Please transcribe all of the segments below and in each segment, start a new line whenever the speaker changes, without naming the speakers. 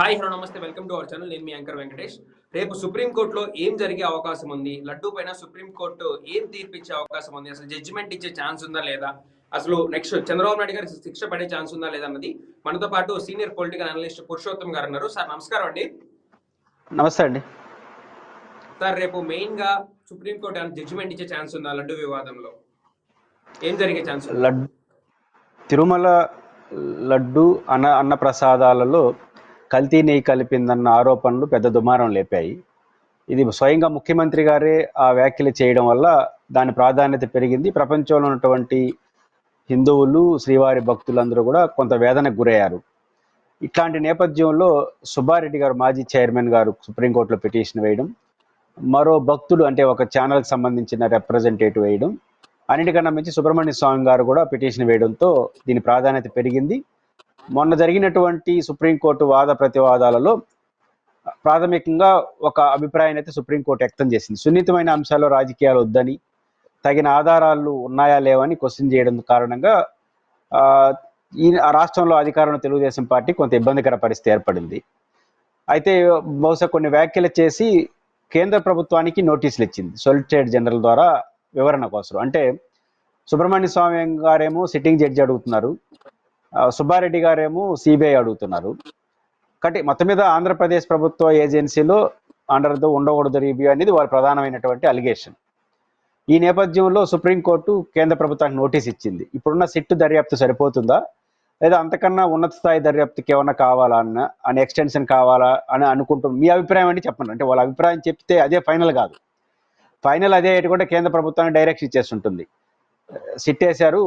Hi hello నమస్తే. Welcome to our channel. నేను మీ యాంకర్ వెంకటేష్. రేపు సుప్రీంకోర్టులో ఏం జరిగే అవకాశం ఉంది? లడ్డూ పైన సుప్రీంకోర్టు ఏం తీర్పిచ్చే అవకాశం ఉంది? అసలు జడ్జిమెంట్ ఇచ్చే ఛాన్స్ ఉందా లేదా? అసలు నెక్స్ట్ చంద్రబాబు నాయుడు గారి శిక్ష పడే ఛాన్స్ ఉందా లేదా అన్నది మనతో పాటు సీనియర్ పొలిటికల్ అనలిస్ట్ పురుషోత్తం గారు ఉన్నారు. సార్ నమస్కారం అండి.
నమస్తే అండి.
సార్ రేపు మెయిన్గా సుప్రీంకోర్టు జడ్జిమెంట్ ఇచ్చే ఛాన్స్ ఉందా లడ్డు వివాదంలో? ఏం జరిగే ఛాన్స్ ఉంది?
లడ్ తిరుమల లడ్డు అన్న అన్న ప్రసాదాలలో కల్తీ నెయ్యి కలిపిందన్న ఆరోపణలు పెద్ద దుమారం లేపాయి. ఇది స్వయంగా ముఖ్యమంత్రి గారే ఆ వ్యాఖ్యలు చేయడం వల్ల దాని ప్రాధాన్యత పెరిగింది. ప్రపంచంలో ఉన్నటువంటి హిందువులు శ్రీవారి భక్తులందరూ కూడా కొంత వేదనకు గురయ్యారు. ఇట్లాంటి నేపథ్యంలో సుబ్బారెడ్డి గారు మాజీ చైర్మన్ గారు సుప్రీంకోర్టులో పిటిషన్ వేయడం మరో భక్తుడు అంటే ఒక ఛానల్కి సంబంధించిన రిప్రజెంటేటివ్ వేయడం అన్నిటికన్నా మించి సుబ్రహ్మణ్య స్వామి గారు కూడా పిటిషన్ వేయడంతో దీని ప్రాధాన్యత పెరిగింది. మొన్న జరిగినటువంటి సుప్రీంకోర్టు వాద ప్రతివాదాలలో ప్రాథమికంగా ఒక అభిప్రాయాన్ని అయితే సుప్రీంకోర్టు వ్యక్తం చేసింది. సున్నితమైన అంశాల్లో రాజకీయాలు వద్దని తగిన ఆధారాలు ఉన్నాయా లేవని క్వశ్చన్ చేయడం కారణంగా ఈ రాష్ట్రంలో అధికారంలో తెలుగుదేశం పార్టీ కొంత ఇబ్బందికర పరిస్థితి ఏర్పడింది. అయితే బహుశా కొన్ని వ్యాఖ్యలు చేసి కేంద్ర ప్రభుత్వానికి నోటీసులు ఇచ్చింది. సొలిసిటేట్ జనరల్ ద్వారా వివరణ కోసం. అంటే సుబ్రహ్మణ్య స్వామి గారేమో సిట్టింగ్ జడ్జి అడుగుతున్నారు. సుబ్బారెడ్డి గారేమో సిబిఐ అడుగుతున్నారు. కాబట్టి మొత్తం మీద ఆంధ్రప్రదేశ్ ప్రభుత్వ ఏజెన్సీలో అండర్తో ఉండకూడదు రివ్యూ అనేది వారి ప్రధానమైనటువంటి అలిగేషన్ ఈ నేపథ్యంలో సుప్రీంకోర్టు కేంద్ర ప్రభుత్వానికి నోటీస్ ఇచ్చింది. ఇప్పుడున్న సిట్టు దర్యాప్తు సరిపోతుందా? లేదా అంతకన్నా ఉన్నత స్థాయి దర్యాప్తుకి ఏమన్నా కావాలా అన్న అని ఎక్స్టెన్షన్ కావాలా అని అనుకుంటున్నాం మీ అభిప్రాయం అంటే చెప్పండి. అంటే వాళ్ళ అభిప్రాయం చెప్తే అదే ఫైనల్ కాదు. ఫైనల్ అదే ఏంటి కూడా కేంద్ర ప్రభుత్వానికి డైరెక్షన్ ఇచ్చేస్తుంటుంది సిట్ వేశారు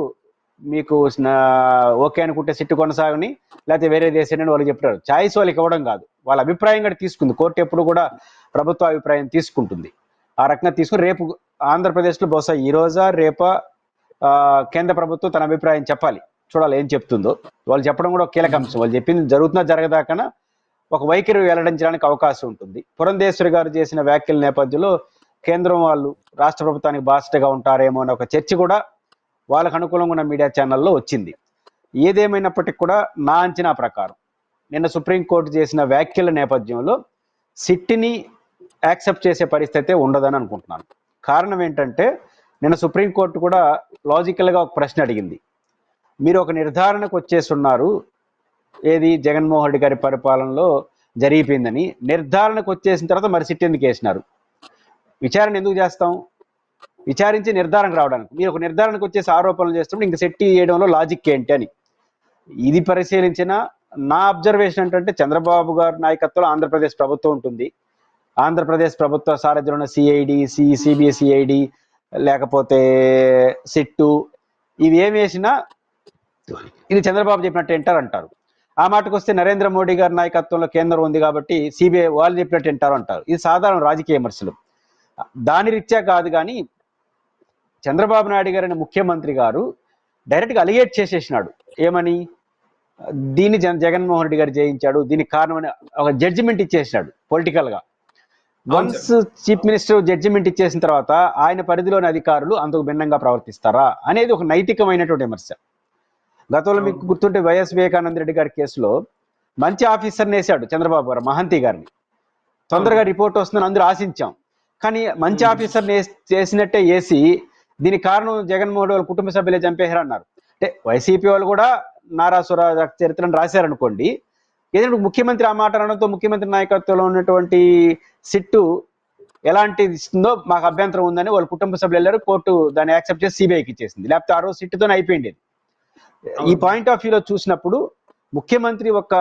మీకు నా- ఓకే అనుకుంటే సిట్టు కొనసాగని లేకపోతే వేరే దేశాన్ని వాళ్ళు చెప్తారు. ఛాయిస్ వాళ్ళకి ఇవ్వడం కాదు. వాళ్ళ అభిప్రాయం కూడా తీసుకుంది. కోర్టు ఎప్పుడు కూడా ప్రభుత్వ అభిప్రాయం తీసుకుంటుంది. ఆ రకంగా తీసుకుని రేపు ఆంధ్రప్రదేశ్లో బహుశా ఈ రోజా రేపా కేంద్ర ప్రభుత్వం తన అభిప్రాయం చెప్పాలి. చూడాలి ఏం చెప్తుందో. వాళ్ళు చెప్పడం కూడా కీలక అంశం. వాళ్ళు చెప్పింది జరుగుతున్నా జరగదాకన ఒక వైఖరి వెల్లడించడానికి అవకాశం ఉంటుంది. పురంధేశ్వరి గారు చేసిన వ్యాఖ్యల నేపథ్యంలో కేంద్రం వాళ్ళు రాష్ట్ర ప్రభుత్వానికి బాస్టగా ఉంటారేమో అనే ఒక చర్చ కూడా వాళ్ళకు అనుకూలంగా ఉన్న మీడియా ఛానల్లో వచ్చింది. ఏదేమైనప్పటికీ కూడా నా అంచనా ప్రకారం నిన్న సుప్రీంకోర్టు చేసిన వ్యాఖ్యల నేపథ్యంలో సిట్టిని యాక్సెప్ట్ చేసే పరిస్థితి ఉండదని అనుకుంటున్నాను. కారణం ఏంటంటే నిన్న సుప్రీంకోర్టు కూడా లాజికల్గా ఒక ప్రశ్న అడిగింది. మీరు ఒక నిర్ధారణకు వచ్చేస్తున్నారు. ఏది? జగన్మోహన్ రెడ్డి గారి పరిపాలనలో జరిగిపోయిందని. నిర్ధారణకు వచ్చేసిన తర్వాత మరి సిట్ ఎందుకు వేసినారు? విచారణ ఎందుకు చేస్తాం? విచారించి నిర్ధారణకు రావడానికి. మీరు ఒక నిర్ధారణకు వచ్చేసి ఆరోపణలు చేస్తున్నప్పుడు ఇంక సెట్టి చేయడంలో లాజిక్ ఏంటి అని. ఇది పరిశీలించిన నా అబ్జర్వేషన్ ఏంటంటే చంద్రబాబు గారి నాయకత్వంలో ఆంధ్రప్రదేశ్ ప్రభుత్వం ఉంటుంది. ఆంధ్రప్రదేశ్ ప్రభుత్వ సారథ్యంలో ఉన్న సిఐడి సి సిబిఎస్ఈఐడి లేకపోతే సిట్టు ఇవి ఏమి వేసినా ఇది చంద్రబాబు చెప్పినట్టు వింటారు అంటారు. ఆ మాటకు వస్తే నరేంద్ర మోడీ గారి నాయకత్వంలో కేంద్రం ఉంది కాబట్టి సిబిఐ వాళ్ళు చెప్పినట్టు వింటారు అంటారు. ఇది సాధారణ రాజకీయ విమర్శలు. దాని రీత్యా కాదు కానీ చంద్రబాబు నాయుడు గారిని ముఖ్యమంత్రి గారు డైరెక్ట్గా అలిగేట్ చేసేసినాడు. ఏమని? దీన్ని జగన్ జగన్మోహన్ రెడ్డి గారు జయించాడు. దీనికి కారణమని ఒక జడ్జిమెంట్ ఇచ్చేసినాడు పొలిటికల్గా. వన్స్ చీఫ్ మినిస్టర్ జడ్జిమెంట్ ఇచ్చేసిన తర్వాత ఆయన పరిధిలోని అధికారులు అందుకు భిన్నంగా ప్రవర్తిస్తారా అనేది ఒక నైతికమైనటువంటి విమర్శ. గతంలో మీకు గుర్తుంటే వైఎస్ వివేకానంద రెడ్డి గారి కేసులో మంచి ఆఫీసర్ని వేశాడు చంద్రబాబు గారు మహంతి గారిని. తొందరగా రిపోర్ట్ వస్తుందని అందరూ ఆశించాం. కానీ మంచి ఆఫీసర్ని చేసినట్టే వేసి దీనికి కారణం జగన్మోహన్ రెడ్డి వాళ్ళ కుటుంబ సభ్యులే చంపేశారు అన్నారు అంటే వైసీపీ వాళ్ళు కూడా నారాసుర చరిత్రను రాశారనుకోండి ఏదైనా ముఖ్యమంత్రి ఆ మాట అనడంతో ముఖ్యమంత్రి నాయకత్వంలో ఉన్నటువంటి సిట్టు ఎలాంటి ఇస్తుందో మాకు అభ్యంతరం ఉందని వాళ్ళ కుటుంబ సభ్యులు వెళ్ళారు కోర్టు దాన్ని యాక్సెప్ట్ చేసి సిబిఐకి ఇచ్చేసింది. లేకపోతే ఆ రోజు సిట్టుతోనే అయిపోయింది. ఈ పాయింట్ ఆఫ్ వ్యూలో చూసినప్పుడు ముఖ్యమంత్రి ఒక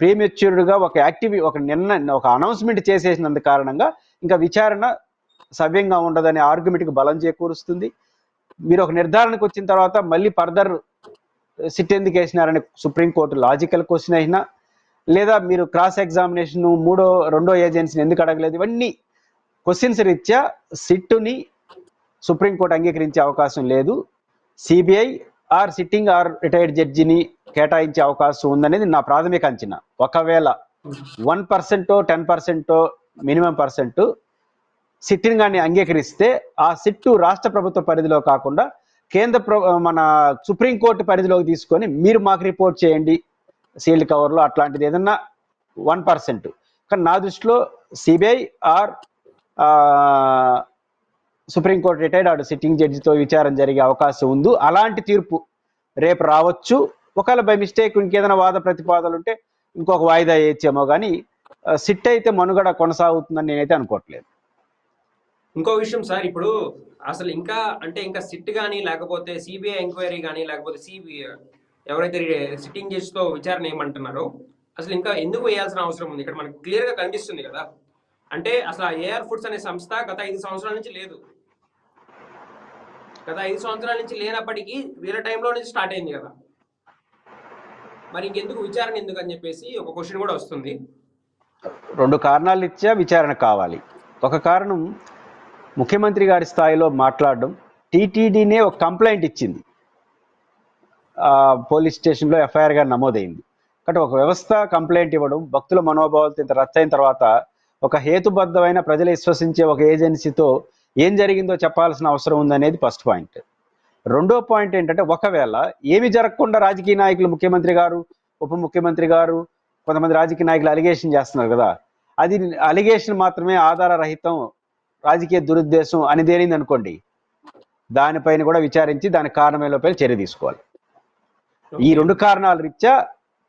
ప్రేమెచ్యూర్డ్గా ఒక యాక్టివ్ ఒక నిర్ణయం ఒక అనౌన్స్మెంట్ చేసేసినందు కారణంగా ఇంకా విచారణ సవ్యంగా ఉండదనే ఆర్గ్యుమెంట్కి బలం చేకూరుస్తుంది. మీరు ఒక నిర్ధారణకు వచ్చిన తర్వాత మళ్ళీ ఫర్దర్ సిట్ ఎందుకు వేసినారని సుప్రీంకోర్టు లాజికల్ క్వశ్చన్ అయినా లేదా మీరు క్రాస్ ఎగ్జామినేషన్ మూడో రెండో ఏజెన్సీని ఎందుకు అడగలేదు? ఇవన్నీ క్వశ్చన్స్ రీత్యా సిట్టుని సుప్రీంకోర్టు అంగీకరించే అవకాశం లేదు. CBI or sitting or retired జడ్జిని కేటాయించే అవకాశం ఉందనేది నా ప్రాథమిక అంచనా. ఒకవేళ వన్ పర్సెంటో టెన్ పర్సెంటో మినిమం పర్సెంట్ సిట్ని కానీ అంగీకరిస్తే ఆ సిట్టు రాష్ట్ర ప్రభుత్వ పరిధిలో కాకుండా కేంద్ర ప్ర మన సుప్రీంకోర్టు పరిధిలోకి తీసుకొని మీరు మాకు రిపోర్ట్ చేయండి. సీల్డ్ కవర్లో అట్లాంటిది ఏదన్నా వన్ పర్సెంట్. కానీ నా దృష్టిలో CBI or supreme court retired ఆడు సిట్టింగ్ జడ్జితో విచారం జరిగే అవకాశం ఉంది. అలాంటి తీర్పు రేపు రావచ్చు. ఒకవేళ బై మిస్టేక్ ఇంకేదైనా వాద ప్రతిపాదనలు ఉంటే ఇంకొక వాయిదా వేయచ్చేమో కానీ సిట్ అయితే మనుగడ కొనసాగుతుందని నేనైతే అనుకోవట్లేదు.
ఇంకో విషయం సార్ ఇప్పుడు అసలు ఇంకా అంటే ఇంకా సిట్ కానీ లేకపోతే సిబిఐ ఎంక్వైరీ కానీ లేకపోతే సిబిఐ ఎవరైతే సిట్టింగ్ జడ్జితో విచారణ ఏమంటున్నారో అసలు ఇంకా ఎందుకు వేయాల్సిన అవసరం ఉంది? ఇక్కడ మనకు క్లియర్గా కనిపిస్తుంది కదా. అంటే అసలు ఏఆర్ ఫుడ్స్ అనే సంస్థ గత ఐదు సంవత్సరాల నుంచి లేదు. గత ఐదు సంవత్సరాల నుంచి లేనప్పటికీ వీళ్ళ టైంలో నుంచి స్టార్ట్ అయింది కదా. మరి ఇంకెందుకు విచారణ ఎందుకు అని చెప్పేసి ఒక క్వశ్చన్ కూడా వస్తుంది.
రెండు కారణాలు ఇచ్చా విచారణ కావాలి. ఒక కారణం ముఖ్యమంత్రి గారి స్థాయిలో మాట్లాడడం టీటీడీనే ఒక కంప్లైంట్ ఇచ్చింది. పోలీస్ స్టేషన్లో ఎఫ్ఐఆర్గా నమోదైంది. కాబట్టి ఒక వ్యవస్థ కంప్లైంట్ ఇవ్వడం భక్తుల మనోభావాలతో ఇంత రచ్చయిన తర్వాత ఒక హేతుబద్ధమైన ప్రజలు విశ్వసించే ఒక ఏజెన్సీతో ఏం జరిగిందో చెప్పాల్సిన అవసరం ఉందనేది ఫస్ట్ పాయింట్. రెండో పాయింట్ ఏంటంటే ఒకవేళ ఏమి జరగకుండా రాజకీయ నాయకులు ముఖ్యమంత్రి గారు ఉప ముఖ్యమంత్రి గారు కొంతమంది రాజకీయ నాయకులు అలిగేషన్ చేస్తున్నారు కదా అది అలిగేషన్ మాత్రమే ఆధార రహితం రాజకీయ దురుద్దేశం అని తేలింది అనుకోండి దానిపైన కూడా విచారించి దాని కారణమేలోపై చర్య తీసుకోవాలి. ఈ రెండు కారణాల రీత్యా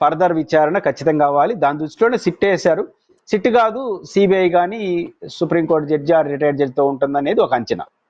ఫర్దర్ విచారణ ఖచ్చితంగా కావాలి దాని దృష్టిలోనే సిట్ వేశారు. సిట్ కాదు సిబిఐ కానీ supreme court judge or retired జడ్జితో ఉంటుందనేది ఒక అంచనా.